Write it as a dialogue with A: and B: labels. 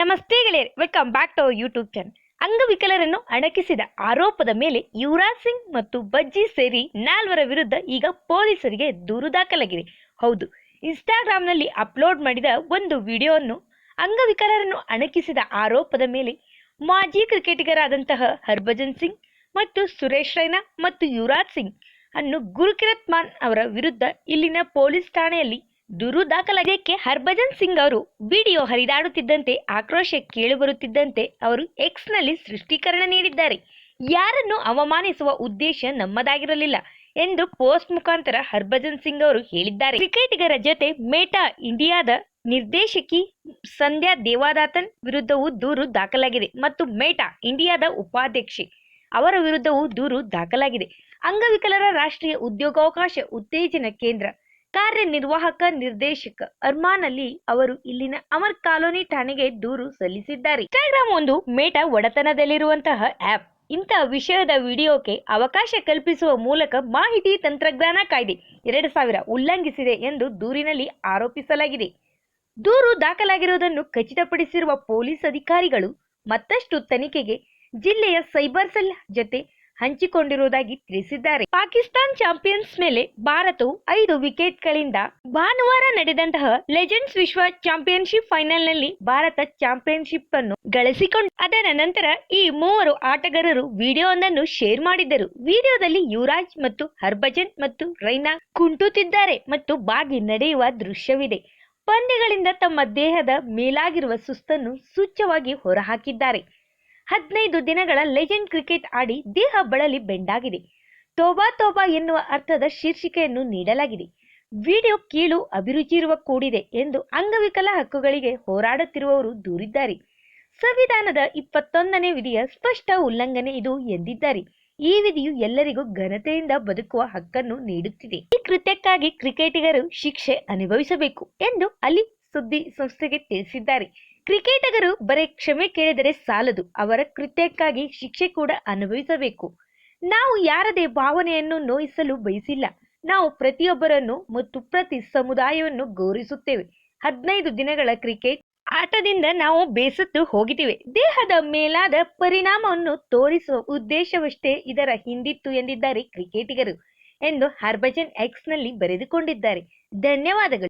A: ನಮಸ್ತೆ ಗೆಳೆಯರಿ welcome back to our YouTube channel ಅಂಗವಿಕಲರನ್ನು ಅಣಕಿಸಿದ ಆರೋಪದ ಮೇಲೆ ಯುವರಾಜ್ ಸಿಂಗ್ ಮತ್ತು ಬಜ್ಜಿ ಸೇರಿ ನಾಲ್ವರ ವಿರುದ್ಧ ಈಗ ಪೊಲೀಸರಿಗೆ ದೂರು ದಾಖಲಾಗಿದೆ. ಹೌದು ಇನ್ಸ್ಟಾಗ್ರಾಮ್ನಲ್ಲಿ ಅಪ್ಲೋಡ್ ಮಾಡಿದ ಒಂದು ವಿಡಿಯೋವನ್ನು ಅಂಗವಿಕಲರನ್ನು ಅಣಕಿಸಿದ ಆರೋಪದ ಮೇಲೆ ಮಾಜಿ ಕ್ರಿಕೆಟಿಗರಾದಂತಹ ಹರ್ಭಜನ್ ಸಿಂಗ್ ಮತ್ತು ಸುರೇಶ್ ರೈನಾ ಮತ್ತು ಯುವರಾಜ್ ಸಿಂಗ್ ಅನ್ನು ಗುರುಕಿರತ್ ಮಾನ್ ಅವರ ವಿರುದ್ಧ ಇಲ್ಲಿನ ಪೊಲೀಸ್ ಠಾಣೆಯಲ್ಲಿ ದೂರು ದಾಖಲಾಗಿದ್ದಕ್ಕೆ ಹರ್ಭಜನ್ ಸಿಂಗ್ ಅವರು ವಿಡಿಯೋ ಹರಿದಾಡುತ್ತಿದ್ದಂತೆ ಆಕ್ರೋಶ ಕೇಳಿಬರುತ್ತಿದ್ದಂತೆ ಅವರು ಎಕ್ಸ್ನಲ್ಲಿ ಸೃಷ್ಟೀಕರಣ ನೀಡಿದ್ದಾರೆ. ಯಾರನ್ನು ಅವಮಾನಿಸುವ ಉದ್ದೇಶ ನಮ್ಮದಾಗಿರಲಿಲ್ಲ ಎಂದು ಪೋಸ್ಟ್ ಮುಖಾಂತರ ಹರ್ಭಜನ್ ಸಿಂಗ್ ಅವರು ಹೇಳಿದ್ದಾರೆ. ಕ್ರಿಕೆಟಿಗರ ಜೊತೆ ಮೇಟಾ ಇಂಡಿಯಾದ ನಿರ್ದೇಶಕಿ ಸಂಧ್ಯಾ ದೇವಾದಾತನ್ ವಿರುದ್ಧವೂ ದೂರು ದಾಖಲಾಗಿದೆ ಮತ್ತು ಮೇಟಾ ಇಂಡಿಯಾದ ಉಪಾಧ್ಯಕ್ಷೆ ಅವರ ವಿರುದ್ಧವೂ ದೂರು ದಾಖಲಾಗಿದೆ. ಅಂಗವಿಕಲರ ರಾಷ್ಟ್ರೀಯ ಉದ್ಯೋಗಾವಕಾಶ ಉತ್ತೇಜನ ಕೇಂದ್ರ ಕಾರ್ಯನಿರ್ವಾಹಕ ನಿರ್ದೇಶಕ ಅರ್ಮಾನ್ ಅಲಿ ಅವರು ಇಲ್ಲಿನ ಅಮರ್ ಕಾಲೋನಿ ಠಾಣೆಗೆ ದೂರು ಸಲ್ಲಿಸಿದ್ದಾರೆ. ಇನ್ಸ್ಟಾಗ್ರಾಮ್ ಒಂದು ಮೇಟಾ ಒಡೆತನದಲ್ಲಿರುವಂತಹ ಆಪ್ ಇಂತಹ ವಿಷಯದ ವಿಡಿಯೋಕ್ಕೆ ಅವಕಾಶ ಕಲ್ಪಿಸುವ ಮೂಲಕ ಮಾಹಿತಿ ತಂತ್ರಜ್ಞಾನ ಕಾಯ್ದೆ ಎರಡು ಸಾವಿರ ಉಲ್ಲಂಘಿಸಿದೆ ಎಂದು ದೂರಿನಲ್ಲಿ ಆರೋಪಿಸಲಾಗಿದೆ. ದೂರು ದಾಖಲಾಗಿರುವುದನ್ನು ಖಚಿತಪಡಿಸಿರುವ ಪೊಲೀಸ್ ಅಧಿಕಾರಿಗಳು ಮತ್ತಷ್ಟು ತನಿಖೆಗೆ ಜಿಲ್ಲೆಯ ಸೈಬರ್ ಸೆಲ್ ಜೊತೆ ಹಂಚಿಕೊಂಡಿರುವುದಾಗಿ ತಿಳಿಸಿದ್ದಾರೆ. ಪಾಕಿಸ್ತಾನ್ ಚಾಂಪಿಯನ್ಸ್ ಮೇಲೆ ಭಾರತವು ಐದು ವಿಕೆಟ್ಗಳಿಂದ ಭಾನುವಾರ ನಡೆದಂತಹ ಲೆಜೆಂಡ್ಸ್ ವಿಶ್ವ ಚಾಂಪಿಯನ್ಶಿಪ್ ಫೈನಲ್ನಲ್ಲಿ ಭಾರತ ಚಾಂಪಿಯನ್ಶಿಪ್ ಅನ್ನು ಗಳಿಸಿಕೊಂಡು, ಅದರ ನಂತರ ಈ ಮೂವರು ಆಟಗಾರರು ವಿಡಿಯೋ ಒಂದನ್ನು ಶೇರ್ ಮಾಡಿದ್ದರು ವಿಡಿಯೋದಲ್ಲಿ ಯುವರಾಜ್ ಮತ್ತು ಹರ್ಭಜನ್ ಮತ್ತು ರೈನಾ ಕುಂಟುತ್ತಿದ್ದಾರೆ ಮತ್ತು ಬಾಗಿ ನಡೆಯುವ ದೃಶ್ಯವಿದೆ. ಪಂದ್ಯಗಳಿಂದ ತಮ್ಮ ದೇಹದ ಮೇಲಾಗಿರುವ ಸುಸ್ತನ್ನು ಸೂಚ್ಯವಾಗಿ ಹೊರಹಾಕಿದ್ದಾರೆ. ಹದಿನೈದು ದಿನಗಳ ಲೆಜೆಂಡ್ ಕ್ರಿಕೆಟ್ ಆಡಿ ದೇಹ ಬಳಲಿ ಬೆಂಡಾಗಿದೆ. ತೋಬಾ ತೋಬಾ ಎನ್ನುವ ಅರ್ಥದ ಶೀರ್ಷಿಕೆಯನ್ನು ನೀಡಲಾಗಿದೆ. ವಿಡಿಯೋ ಕೀಳು ಅಭಿರುಚಿ ಇರುವ ಕೂಡಿದೆ ಎಂದು ಅಂಗವಿಕಲ ಹಕ್ಕುಗಳಿಗೆ ಹೋರಾಡುತ್ತಿರುವವರು ದೂರಿದ್ದಾರೆ. ಸಂವಿಧಾನದ ಇಪ್ಪತ್ತೊಂದನೇ ವಿಧಿಯ ಸ್ಪಷ್ಟ ಉಲ್ಲಂಘನೆ ಇದು ಎಂದಿದ್ದಾರೆ. ಈ ವಿಧಿಯು ಎಲ್ಲರಿಗೂ ಘನತೆಯಿಂದ ಬದುಕುವ ಹಕ್ಕನ್ನು ನೀಡುತ್ತಿದೆ. ಈ ಕೃತ್ಯಕ್ಕಾಗಿ ಕ್ರಿಕೆಟಿಗರು ಶಿಕ್ಷೆ ಅನುಭವಿಸಬೇಕು ಎಂದು ಅಲ್ಲಿ ಸುದ್ದಿ ಸಂಸ್ಥೆಗೆ ತಿಳಿಸಿದ್ದಾರೆ. ಕ್ರಿಕೆಟಿಗರು ಬರೇ ಕ್ಷಮೆ ಕೇಳಿದರೆ ಸಾಲದು. ಅವರ ಕೃತ್ಯಕ್ಕಾಗಿ ಶಿಕ್ಷೆ ಕೂಡ ಅನುಭವಿಸಬೇಕು. ನಾವು ಯಾರದೇ ಭಾವನೆಯನ್ನು ನೋಯಿಸಲು ಬಯಸಿಲ್ಲ. ನಾವು ಪ್ರತಿಯೊಬ್ಬರನ್ನು ಮತ್ತು ಪ್ರತಿ ಸಮುದಾಯವನ್ನು ಗೌರವಿಸುತ್ತೇವೆ. ಹದಿನೈದು ದಿನಗಳ ಕ್ರಿಕೆಟ್ ಆಟದಿಂದ ನಾವು ಬೇಸತ್ತು ಹೋಗಿದ್ದೇವೆ. ದೇಹದ ಮೇಲಾದ ಪರಿಣಾಮವನ್ನು ತೋರಿಸುವ ಉದ್ದೇಶವಷ್ಟೇ ಇದರ ಹಿಂದಿತ್ತು ಎಂದಿದ್ದಾರೆ ಕ್ರಿಕೆಟಿಗರು ಎಂದು ಹರ್ಭಜನ್ ಎಕ್ಸ್ನಲ್ಲಿ ಬರೆದುಕೊಂಡಿದ್ದಾರೆ. ಧನ್ಯವಾದಗಳು.